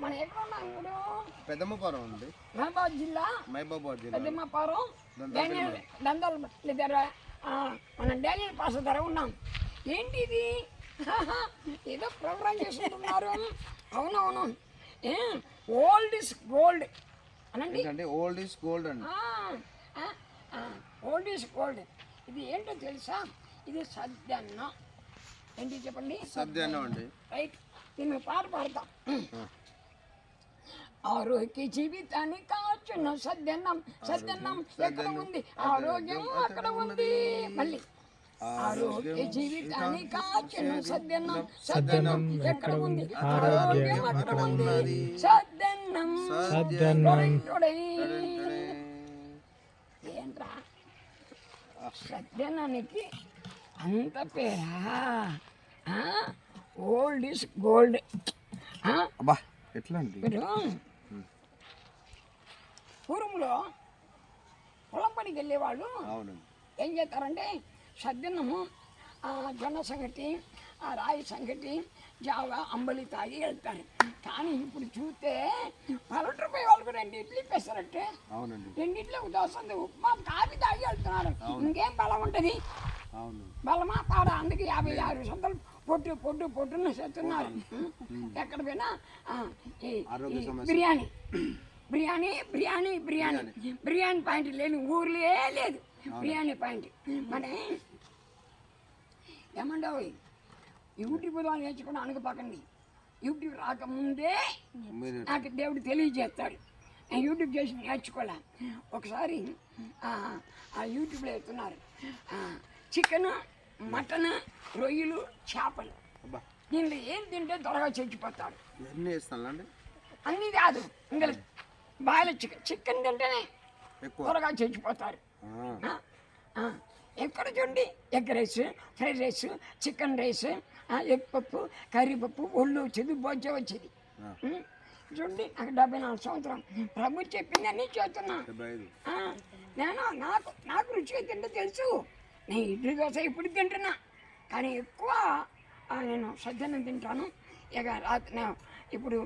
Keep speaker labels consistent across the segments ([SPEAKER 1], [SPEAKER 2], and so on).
[SPEAKER 1] మనం ఎక్కడ ఉన్నాం ఇప్పుడు?
[SPEAKER 2] పెద్దమ్మపురం ఉంది.
[SPEAKER 1] మహబాద్ జిల్లా?
[SPEAKER 2] మహబూబాబాద్ జిల్లా.
[SPEAKER 1] పెద్దమ్మపారం. డానియల్ దందాల దగ్గర మనం డానియల్ పాస దగ్గర ఉన్నాం. ఏంటి ఇది ఏదో ప్రోగ్రామ్ చేసుకుంటున్నారు అవునవును. Old is gold. అనండి.
[SPEAKER 2] ఓల్డ్ ఈస్ గోల్డ్ అండి.
[SPEAKER 1] Old is gold. ఇది ఏంటో తెలుసా? ఇది సద్యన్న ఏంటి చెప్పండి?
[SPEAKER 2] సద్యాన్నం అండి.
[SPEAKER 1] రైట్. నేను పాట పాడతాం. ఆరోగ్య జీవితాన్ని కాచున్న సద్యన్నం సద్యన్నం ఎక్కడ ఉంది? ఆరోగ్యం అక్కడ ఉంది. మళ్ళీ. ఆరోగ్య జీవితాన్ని కాచున్న సద్యన్నం సద్యన్నం ఎక్కడ ఉంది? ఆరోగ్యం అక్కడ ఉంది. సద్యన్నం
[SPEAKER 3] సద్యన్నం.
[SPEAKER 1] ఏంట్రా? సత్యనానికి అంత పేరా? ఓల్డ్ ఇస్ గోల్డ్
[SPEAKER 2] అబ్బా ఎట్లా అండి
[SPEAKER 1] మీరు పూర్వంలో పొలం పనికి వెళ్ళేవాళ్ళు ఏం చేస్తారంటే సద్దన్నము ఆ, జొన్న సంగటి ఆ రాయి సంగటి జావ అంబలి తాగి వెళ్తారు. కానీ ఇప్పుడు చూస్తే పన్నెండు రూపాయలు వాళ్ళకు రెండు ఇడ్లీ పెసరట్టే.
[SPEAKER 2] అవునండి.
[SPEAKER 1] రెండిట్లో దోశ ఉప్మా కాఫీ తాగి వెళ్తున్నారు. ఇంకేం బలం ఉంటుంది? బలమా పాడ అందుకే యాభై ఆరు సంతలు పొట్టు పొట్టు పొట్టున చేస్తున్నారు. ఎక్కడ పోయినా. బిర్యానీ. బిర్యానీ బిర్యానీ బిర్యానీ. బిర్యానీ. పాయింట్ లేని ఊర్లే లేదు. బిర్యానీ పాయింట్. మరి ఏమండవు యూట్యూబ్ ద్వారా నేర్చుకుని అనుకోపాకండి. యూట్యూబ్ రాకముందే నాకు దేవుడు తెలియజేస్తాడు. నేను యూట్యూబ్ చేసి నేర్చుకోలే. ఒకసారి ఆ, ఆ యూట్యూబ్లో ఎత్తున్నారు. చికెన్ మటన్ రొయ్యలు చేపలు. దీనిలో ఏం తింటే త్వరగా చచ్చిపోతాడు.
[SPEAKER 2] ఇవన్నీ వేస్తానండి
[SPEAKER 1] అన్నీ కాదు ఇంకా బాయిల చికెన్ చికెన్ తింటేనే త్వరగా చచ్చిపోతారు. ఎక్కడ చూడండి? Egg rice fried rice chicken rice egg పప్పు కర్రీ పప్పు ఒళ్ళు వచ్చేది బొజ్జ వచ్చేది? చూడండి నాకు డెబ్బై నాలుగు సంవత్సరం. ప్రభు చెప్పింది అన్నీ చేస్తున్నా నేను నాకు నాకు రుచిగా తింటే తెలుసు. నేను ఇడ్లీ దోశ ఇప్పుడు తింటున్నా? కానీ ఎక్కువ నేను సజ్జనం తింటాను. ఇక రాత్రి నేను ఇప్పుడు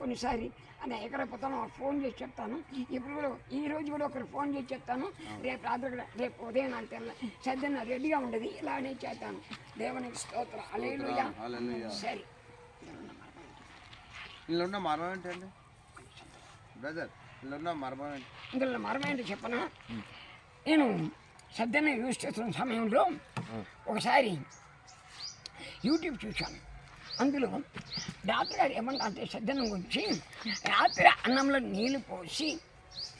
[SPEAKER 1] కొన్నిసారి అదే ఎక్కడ పోతానో ఫోన్ చేసి చెప్తాను. ఇప్పుడు కూడా ఈ రోజు కూడా ఒకరు ఫోన్ చేసి చెప్తాను. రేపు రాత్రి కూడా రేపు ఉదయం నాకు తెల్ల సజ్జన రెడీగా ఉండదు. ఇలానే చేస్తాను. దేవునికి స్తోత్రం.
[SPEAKER 2] హల్లెలూయా.
[SPEAKER 1] సరే.
[SPEAKER 2] ఇందులో ఉన్న మర్మం ఏంటండి? బ్రదర్ ఇందులో ఉన్న మర్మం ఏంటి?
[SPEAKER 1] ఇందులో చెప్పనా? నేను సద్యన యూజ్ చేస్తున్న సమయంలో ఒకసారి యూట్యూబ్ చూశాను అందులో డాక్టర్ గారు ఏమన్నా అంటే సద్యనం గురించి రాత్రి అన్నంలో నీళ్ళు పోసి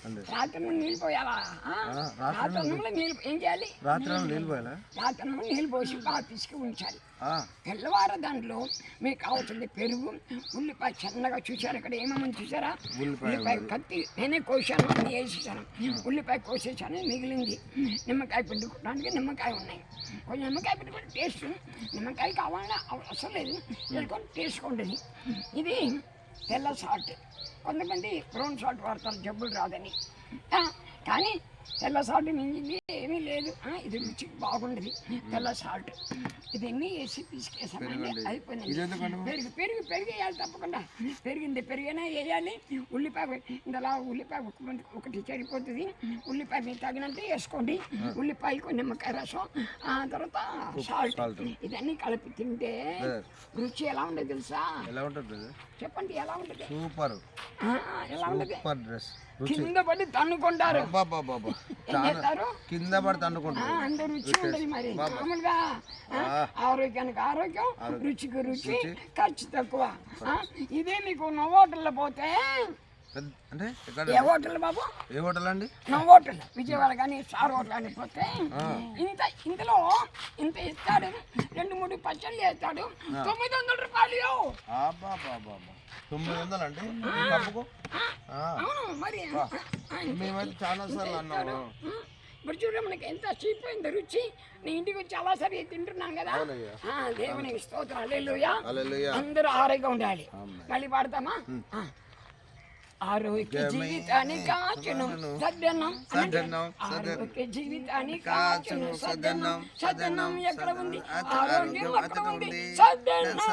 [SPEAKER 1] రాత్రి నీళ్ళు పోయాలా? రాత్రి నీళ్ళు. ఏం చేయాలి?
[SPEAKER 2] రాత్రి నీళ్ళు పోయాలా
[SPEAKER 1] రాత్రి నీళ్ళు పోసి బాగా పిసికి ఉంచాలి తెల్లవార దాంట్లో మీకు కావాల్సింది పెరుగు ఉల్లిపాయ చిన్నగా చూశారు. ఇక్కడ ఏమేమి చూసారా
[SPEAKER 2] ఉల్లిపాయ
[SPEAKER 1] కత్తి. నేనే కోసాను వేసేసాను. ఉల్లిపాయ కోసేసాను మిగిలింది. నిమ్మకాయ పిండుకోవడానికి నిమ్మకాయ ఉన్నాయి. కొంచెం నిమ్మకాయ పిండుకుంటే టేస్ట్. నిమ్మకాయ కావాలన్నా అవ- అవసరం లేదు. టేస్ట్ ఉంటుంది ఇది తెల్ల సాల్ట్. కొంతమంది బ్రౌన్ సాల్ట్ వాడతారు జబ్బులు రాదని. కానీ తెల్ల సాల్ట్ మించింది ఏమీ లేదు. ఇది రుచి బాగుండదు. తెల్ల సాల్ట్. ఇదన్నీ వేసి పిసికేసామండి అయిపోయింది.
[SPEAKER 2] ఇది
[SPEAKER 1] పెరుగు పెరుగు పెరుగు వేయాలి తప్పకుండా. పెరిగింది పెరిగినా వేయాలి. ఉల్లిపాయ ఇంతలా ఉల్లిపాయ ఒకటి సరిపోతుంది. ఉల్లిపాయ మీకు తగినంత వేసుకోండి. ఉల్లిపాయ కొన్ని నిమ్మకాయ రసం ఆ తర్వాత సాల్ట్. ఇదన్నీ కలిపి తింటే రుచి ఎలా ఉండదు తెలుసా?
[SPEAKER 2] ఎలా ఉంటుంది
[SPEAKER 1] చెప్పండి ఎలా ఉంటుంది?
[SPEAKER 2] సూపర్.
[SPEAKER 1] ఎలా ఉంటుంది? కింద పడి తన్నుకుంటారు.
[SPEAKER 2] కింద పడితే అనుకుంటారు
[SPEAKER 1] అంత రుచి ఉండదు మరి. మామూలుగా ఆరోగ్యానికి ఆరోగ్యం రుచికి రుచి ఖర్చు తక్కువ. ఇదే మీకు నవ్వోటల్లో పోతే
[SPEAKER 2] పెద్ద- అంటే
[SPEAKER 1] ఏ హోటల్ బాబు?
[SPEAKER 2] ఏ హోటల్ అండి?
[SPEAKER 1] నవ్వోటల్ విజయవాడ కానీ స్టార్ హోటల్ కానీ పోతే ఇంత ఇందులో ఇంత ఇస్తాడు. రెండు మూడు పచ్చళ్ళు వేస్తాడు తొమ్మిది వందల రూపాయలు
[SPEAKER 2] తొమ్మిది వందలు అండి
[SPEAKER 1] మరి
[SPEAKER 2] మేమైతే చాలా సార్లు అన్నాము
[SPEAKER 1] ఇప్పుడు చూడ మనకి ఎంత చీప్ అయింది రుచి. నీ ఇంటికి వచ్చి చాలా సరి తింటున్నాం కదా. దేవునికి స్తోత్రం హల్లెలూయా. అందరూ ఆరోగ్యంగా ఉండాలి. మళ్ళీ పాడతామా. ఆరోగ్య జీవితానికి కాచును. సద్దన్నం, ఆరోగ్య జీవితానికి కాచును. సద్దన్నం. సద్దన్నం. ఎక్కడ ఉంది? ఆరోగ్యం అక్కడ ఉంది? సద్దన్నం.